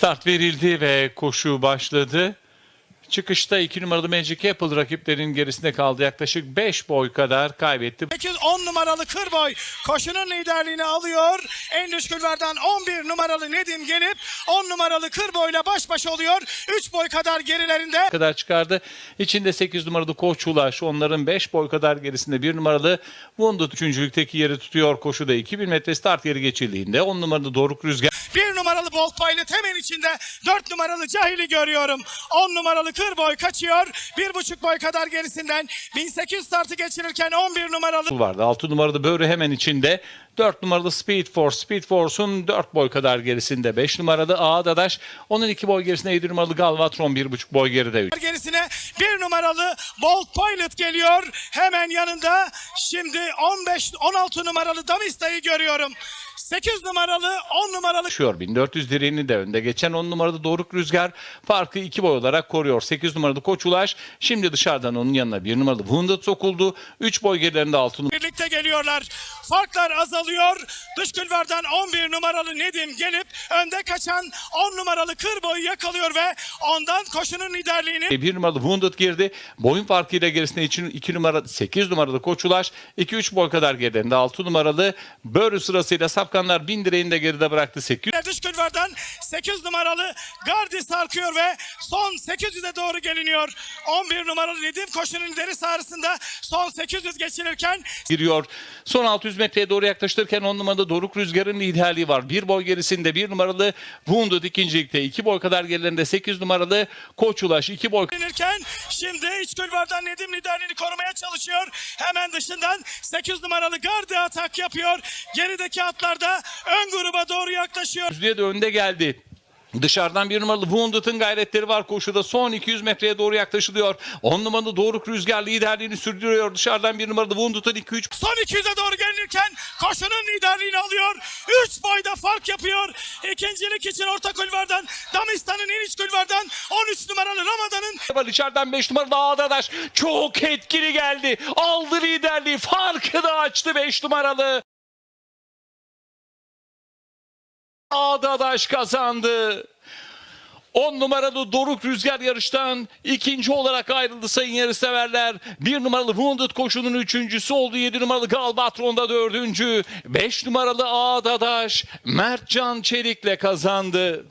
Start verildi ve koşu başladı. Çıkışta 2 numaralı Magic Apple rakiplerin gerisinde kaldı. Yaklaşık 5 boy kadar kaybetti. 8-10 numaralı Kırboy koşunun liderliğini alıyor. En düşküllerden 11 numaralı Nedim gelip 10 numaralı Kırboy'la baş başa oluyor. 3 boy kadar gerilerinde. kadar çıkardı. İçinde 8 numaralı Koç Ulaş. Onların 5 boy kadar gerisinde 1 numaralı Wounded üçüncülükteki yeri tutuyor. Koşuda 2000 metre start yeri geçildiğinde 10 numaralı Doruk Rüzgar 1 numaralı Bolt Pilot hemen içinde 4 numaralı Cahil'i görüyorum. 10 numaralı Kırboy kaçıyor. 1,5 boy kadar gerisinden 1800 startı geçirirken 11 numaralı vardı. 6 numaralı Börü hemen içinde. 4 numaralı Speed Force. Speed Force'un 4 boy kadar gerisinde. 5 numaralı Ağdadaş. Onun 2 boy gerisinde 7 numaralı Galvatron 1,5 boy geride. gerisine 1 numaralı Bolt Pilot geliyor. Hemen yanında şimdi 15 16 numaralı Damista'yı görüyorum. 8 numaralı 10 numaralı Koşuyor. 1400 direğini de önde geçen 10 numaralı Doruk Rüzgar farkı 2 boy olarak koruyor. 8 numaralı Koç Ulaş şimdi dışarıdan onun yanına 1 numaralı Wounded sokuldu. 3 boy gerilerinde 6 birlikte geliyorlar. Farklar azalıyor. Dış kulvardan 11 numaralı Nedim gelip önde kaçan 10 numaralı Kırboy'u yakalıyor ve ondan koşunun liderliğini 1 numaralı Wounded girdi. Boyun farkıyla gerisinde için 2 numara 8 numaralı Koç Ulaş 2-3 boy kadar gerilerinde 6 numaralı Börü sırasıyla Safkanlar 1000 direğini de geride bıraktı. 800 dış kulvardan 8 numaralı Gardi sarkıyor ve son 800'e doğru geliniyor. 11 numaralı Nedim koşunun lideri sahasında son 800 geçilirken giriyor. Son 600 metreye doğru yaklaştırırken 10 numaralı Doruk Rüzgar'ın liderliği var. Bir boy gerisinde 1 numaralı Wounded ikincilikte. 2 boy kadar gerilerinde 8 numaralı Koç Ulaş. 2 boy Gelirken şimdi iç kulvardan Nedim liderliğini korumaya çalışıyor. Hemen dışından 8 numaralı Gardi atak yapıyor. Gerideki atlarda ön gruba doğru yaklaşıyor. De önde geldi. Dışarıdan bir numaralı Wounded'ın gayretleri var koşuda. Son 200 metreye doğru yaklaşılıyor. 10 numaralı Doruk Rüzgar liderliğini sürdürüyor. Dışarıdan bir numaralı Wounded'ın 2-3 Son 200'e doğru gelinirken koşunun liderliğini alıyor. 3 boyda fark yapıyor. İkincilik için orta kulvardan Damistan'ın en iç kulvardan 13 numaralı Ramadan'ın. İçeriden 5 numaralı Ağdadaş çok etkili geldi. Aldı liderliği. Farkı da açtı 5 numaralı. Ağdadaş kazandı. 10 numaralı Doruk Rüzgar yarıştan ikinci olarak ayrıldı sayın yarışseverler. 1 numaralı Wounded koşunun üçüncüsü oldu. 7 numaralı Galvatron da dördüncü. 5 numaralı Ağdadaş Mertcan Çelik'le kazandı.